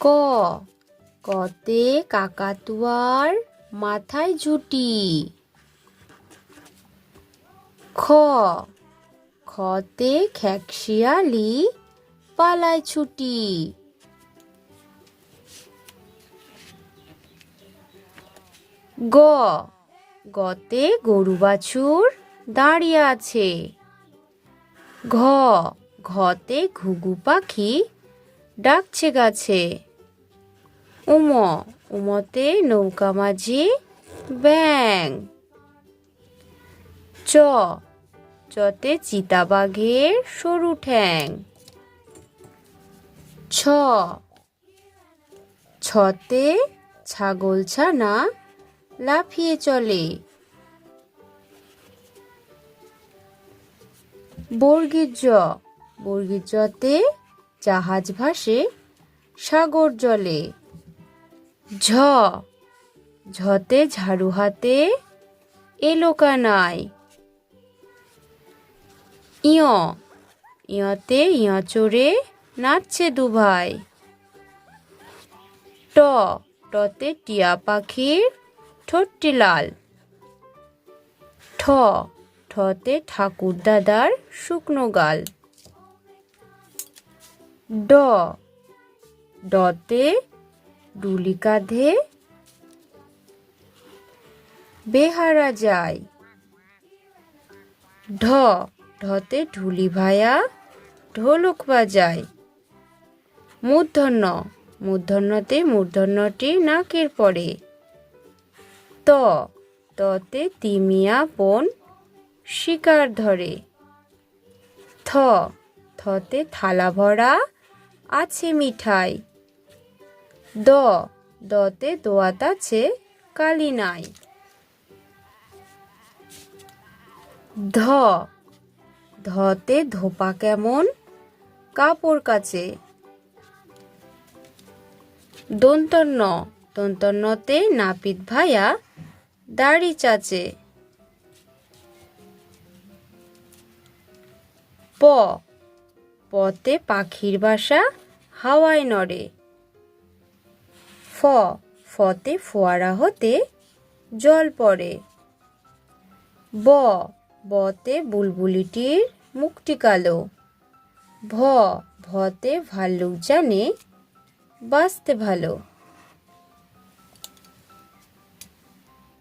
ক। কতে কাকাতুয়ার মাথায় ঝুটি। খ। খতে খ্যাকশিয়ালি পালায় ছুটি। গ। গতে গরু বাছুর দাঁড়িয়ে আছে। ঘ। ঘতে ঘুঘু পাখি ডাকছে গাছে। উম উমতে নৌকা মাঝি ব্যাং চ চতে চিতাবাঘের সরু ঠ্যাং ছ ছতে ছাগল ছানা লাফিয়ে চলে বর্গীর জ বর্গীর জতে জাহাজ ভাসে সাগর জলে ঝ। ঝতে ঝাড়ু হাতে এলো কানাই ইয়। ইয়তে ইয় চড়ে নাচছে দুভাই। ট। টতে টিয়া পাখির ঠোঁটটি লাল। ঠ। ঠতে ঠাকুর দাদার শুকনো গাল। ড। ডতে ডুলি কাঁধে বেহারা যায়। ঢ, ঢতে ঢুলি ভায়া ঢোলক বাজায়। মূর্ধন্য, মূর্ধন্যতে মূর্ধন্যটি নাকের পরে। ত, ততে তিমিয়া বোন শিকার ধরে। থ, থতে থালা ভরা আছে মিঠাই। দ, দতে দোয়াত আছে কালি নাই। ধ, ধতে ধোপা কেমন, কাপড় কাচে। দন্তন্য দন্তন্যতে নাপিত ভায়া, দাড়ি চাচে। প পতে পাখির বাসা হাওয়ায় নড়ে। ফতে ফোয়ারা হতে জল পড়ে। ব, বতে বুলবুলিটির মুখটি কালো। ভ, ভতে ভাল্লুক জানে বাঁচতে ভালো।